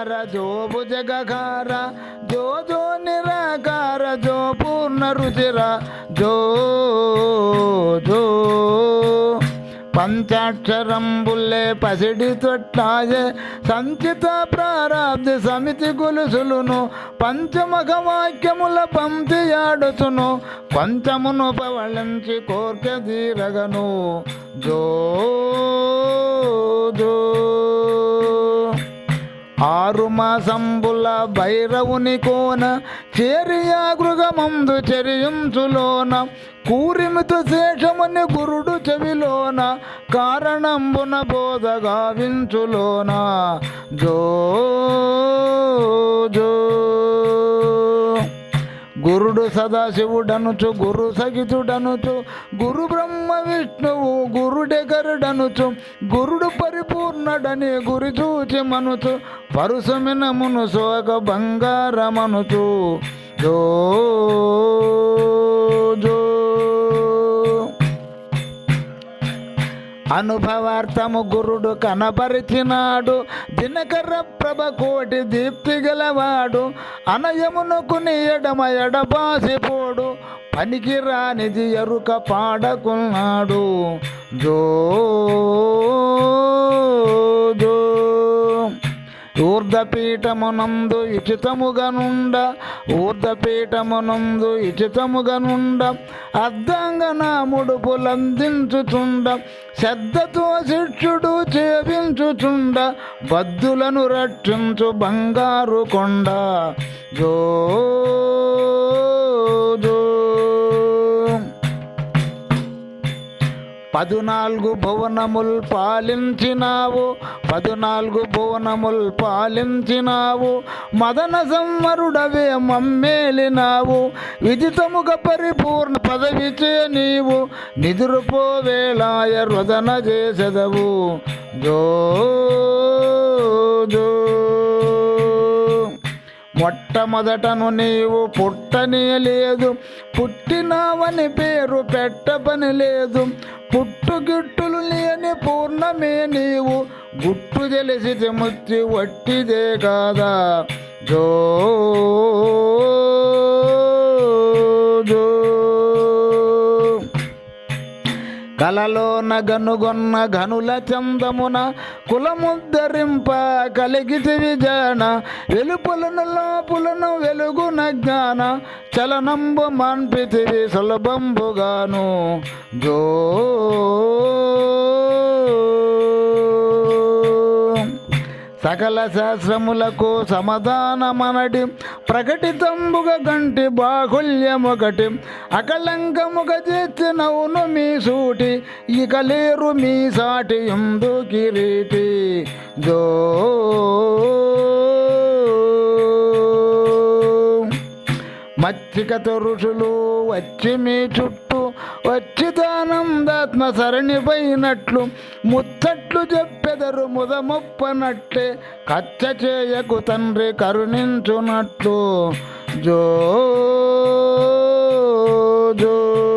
జో జో భువనాధార జో భుజగకార జో జో నిరాకార జో పూర్ణ రుచిర జో జో పంచాక్షరంబుల్లే పసిడి తొట్టాయ సంచిత ప్రారాబ్ది సమితి గొలుసులును పంచమగ వాక్యముల పంక్తి ఆడుచును పంచమును పవళించి కోర్కె తీరగను జో జో ఆరు మాసంబుల భైరవుని కోన చేరియా గృగమందు చెరియుంచులోన కూరిమిత శేషముని గురుడు చెవిలోన కారణంబున బోధ గావించులోన. జో జో గురుడు సదాశివుడనుచు గురు సగితుడనుచు గురు బ్రహ్మ విష్ణువు గురుడే గరుడనుచు గురుడు పరిపూర్ణడని గురి చూచి మనుచు పరుసమినమును సోక బంగారమనుచు. జో జో అనుభవార్థము గురుడు కనపరిచినాడు దినకర ప్రభ కోటి దీప్తి గలవాడు. అనయమునుకుని ఎడమ ఎడబాసిపోడు పనికి రానిది ఎరుక పాడకున్నాడు. జో జో ఊర్ధపీఠమునందు ఇచితముగనుండ ఊర్ధపీఠమునందు ఇచితముగనుండ అర్ధంగనాముడు పులందించుచుండ శ్రద్ధతో శిక్షుడు చేపించుచుండ బద్దులను రక్షించు బంగారు కొండ. జో పదునాలుగు భువనముల్ పాలించినావు పదునాలుగు భువనముల్ పాలించినావు మదన సంవరుడవే మమ్మేలినావు విదితముగ పరిపూర్ణ పదవిచే నీవు నిదురుపోవేళాయ రుదన చేసెదవు. జో జో. మొట్టమొదటను నీవు పుట్టనే లేదు పుట్టినావని పేరు పెట్టపని లేదు. పుట్టుగిట్టులు లేని పూర్ణమే నీవు గుట్టు తెలిసి ముచ్చి వట్టిదే కాదా? జో కలలోన గనుగొన్న ఘనుల చందమున కులముద్ధరింప కలిగితివి జాన వెలుపులను లోపులను వెలుగున జ్ఞాన చలనంబు మాన్పితివి సులభంబుగాను. జో సకల శాస్త్రములకు సమాధానమనటి ప్రకటితంబుగ గంటి బాహుల్యమొకటి. అకళంకముగ చేసినవును మీ సూటి ఇక లేరు మీ సాటి ఎందు కిరీటి. జో మచ్చిక ఋషులు వచ్చి మీ చుట్టూ వచ్చితానందాత్మ సరణిపోయినట్లు ముచ్చట్లు చెప్పెదరు ముదమొప్పనట్లే కచ్చ చేయకు తండ్రి కరుణించునట్లు. జో జో.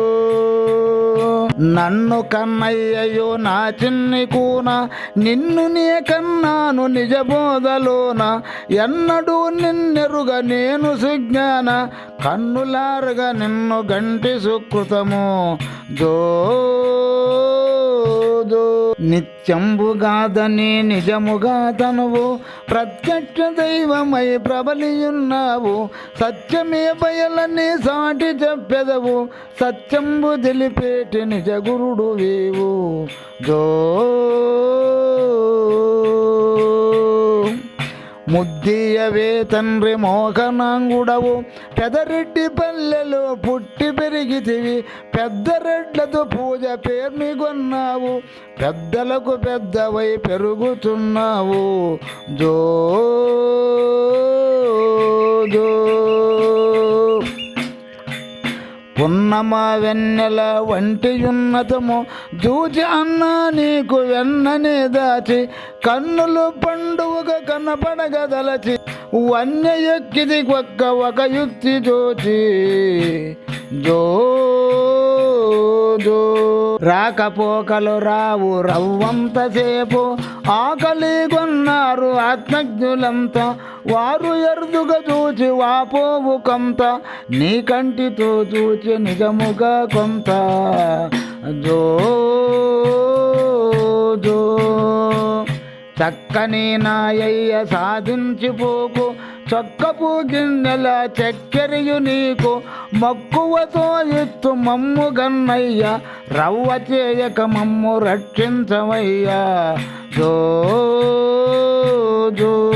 నన్ను కన్నయ్యయో నా చిన్ని కూన నిన్ను నే కన్నాను నిజబోధలోన ఎన్నడూ నిన్నెరుగ నేను సుజ్ఞాన కన్నులారుగా నిన్ను గంటి సుకృతము. జో జో నిత్యంబుగాదని నిజముగా తనువు. ప్రత్యక్ష దైవమై ప్రబలియున్నావు. సత్యమే బయలని సాటి చెప్పెదవు. సత్యంబు తెలిపేటి నిజ గురుడు వేవు. జో ముద్దీయవే తండ్రి మోహనాంగుడవు. పెదరెడ్డి పల్లెలో పుట్టి పెరిగితివి. పెద్ద రెడ్లతో పూజ పేర్మిగొన్నావు పెద్దలకు పెద్దవై పెరుగుతున్నావు. జో జో. పున్నమ వెన్నెల వంటి ఉన్నతము జూచి అన్న నీకు వెన్ననే దాచి కన్నులు పండుగ కనపడగదలచి వన్య ఎక్కిది ఒక్క ఒక యుక్తి జోచి. జో రోజు రాకపోకలు రావు. రవ్వంతసేపు ఆకలి కొన్నారు ఆత్మజ్ఞులంతా. వారు ఎరుదుగా చూచి వాపోవు కొంత. నీ కంటితో చూచి నిజముగా కొంత. జో జో. చక్కని నాయయ్య సాధించిపోకు. చొక్కపు గిన్నెల చక్కెరయు నీకు మక్కువతో ఎత్తు మమ్ము గన్నయ్య. రవ్వ చేయక మమ్ము రక్షించవయ్యా. జో జో.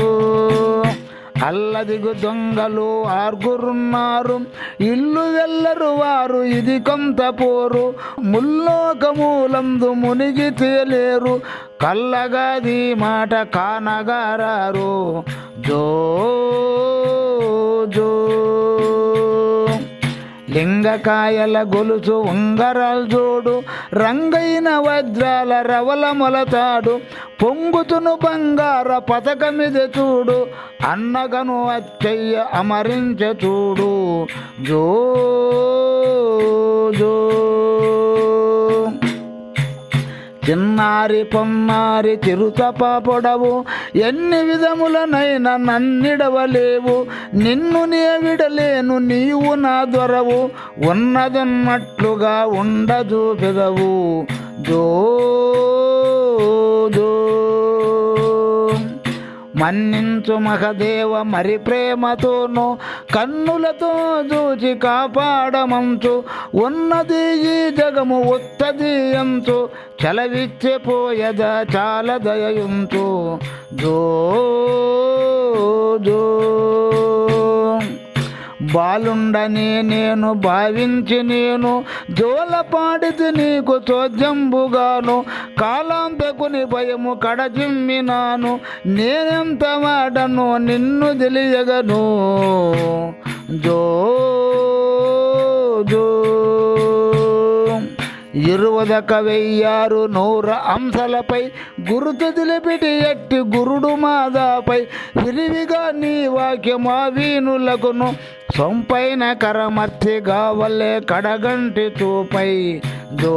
అల్లదిగు దొంగలు ఆరుగురున్నారు. ఇల్లు వెళ్ళరు వారు ఇది కొంత పోరు. ముల్లోకమూలందు మునిగి తేలేరు. కల్లగాది మాట కానగారారు. జో జో లింగకాయల గొలుసు ఉంగరాలు జోడు రంగైన వజ్రాల రవల మొలతాడు పొంగుతును బంగార పథకమిద చూడు అన్నగను అచ్చయ్య అమరించ చూడు. జో జో. చిన్నారి పొన్నారి తిరుతప పొడవు ఎన్ని విధములనైనా నన్నిడవలేవు. నిన్ను నే విడలేను నీవు నా దొరవు. ఉన్నదన్నట్లుగా ఉండదు పెదవు జో మన్నించు మహదేవ మరి ప్రేమతోను కన్నులతో చూచి కాపాడమంచు. ఉన్నది ఈ జగము ఉత్తది ఎంచు చలవిచ్చే పోయద చాలా దయయుంచు జో బాలుండని నేను భావించి నేను జోలపాడితి నీకు చోద్యంబుగాను కాలాంతకుని భయము కడజిమ్మినాను నేనెంత వాడను నిన్ను తెలియగను? జో జో. ఇరువదక వెయ్యారు నూర అంశలపై గురుతు తెలిపిటి ఎట్టి గురుడు మాదాపై విరివిగా నీ వాక్యమా వీనులకును సొంపైన కరమర్తి గావలే కడగంటి తూపై. జో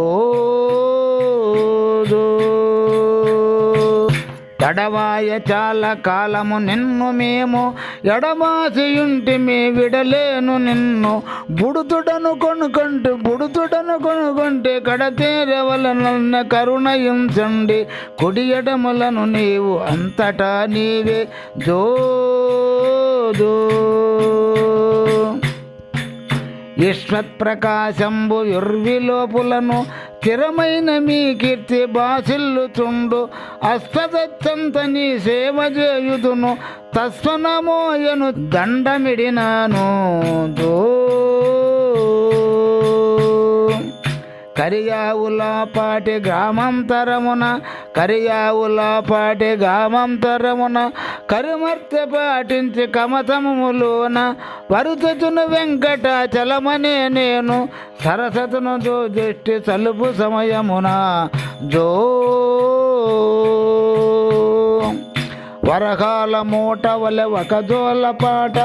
తడవాయ చాలా కాలము నిన్ను మేము ఎడమాసియుంటిమి విడలేను నిన్ను. బుడుతుడను కొనుకుంటూ బుడుతుడను కొనుకొంటే కడతేరవలనన్న కరుణయించండి. కుడి ఎడములను నీవు అంతటా నీవే. జో విశ్వప్రకాశంబు యుర్విలోపులను స్థిరమైన మీ కీర్తి బాసిల్లుచుండు అస్తదచ్చంత నీ సేవ చేయుదును తస్వనమోయను దండమిడినాను దో. కరియావులాపాటి గ్రామాంతరమున కరియావులాపాటి గామంతరమున కరిమర్త పాటించి కమతములోన వరుసతును వెంకటాచలమనే నేను సరసతును దృష్టి సలుపు సమయమున. జో వరకాల మూట వలె ఒక జోల పాట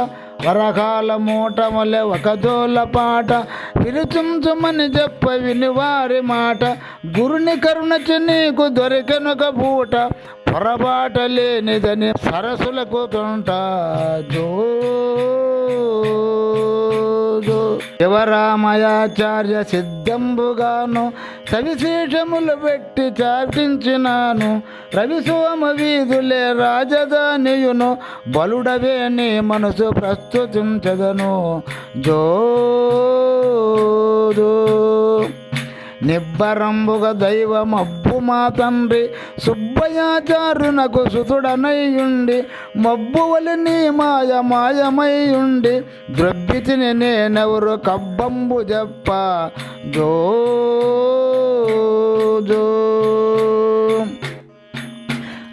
వరకాల మూట వలె ఒక దోల పాట. పిలుచుంచుమని చెప్ప విని వారి మాట. గురుని కరుణచి నీకు దొరికెనుక పూట పొరపాట లేనిదని సరసులకు తొంట. శివరామయాచార్య సిద్ధంబుగాను సవిశేషములు పెట్టి చాటించినాను. రవిసోమ వీధులే రాజధానియును. బలుడవే నీ మనసు ప్రస్తుతించదను. జో నిబ్బరంబుగ దైవమబ్బు మా తండ్రి. సుబ్బయాచారునకు సుతుడనయ్యుండి. మబ్బువలి నీ మాయ మాయమయ్యుండి. ద్రవ్యతిని నేనెవరు కబ్బంబు చెప్ప జో జో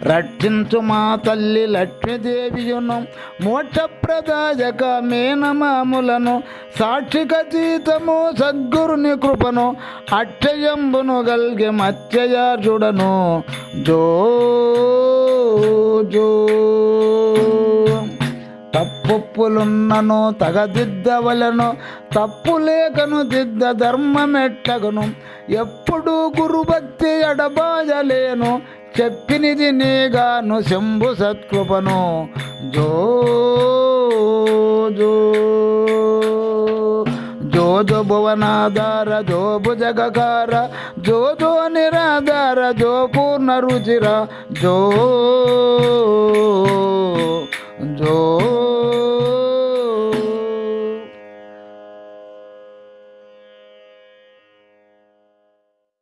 రక్షించు మా తల్లి లక్ష్మీదేవియును మోక్షప్రదాయక మేనమాములను సాక్షికతీతము సద్గురుని కృపను అక్షయంబును గల్గి మత్స్యయార్జుడను. జో జో. తప్పులున్నను తగదిద్దవలను తప్పు లేకను దిద్ద ధర్మమెట్టగను. ఎప్పుడు గురుభక్తి ఎడబాయలేను చెప్పినిది నీగాను శంభు సత్కృపను. జో జో జో భువనాధార జో భుజగకార జోజో నిరాధార జో పూర్ణ రుచిర జో. oh.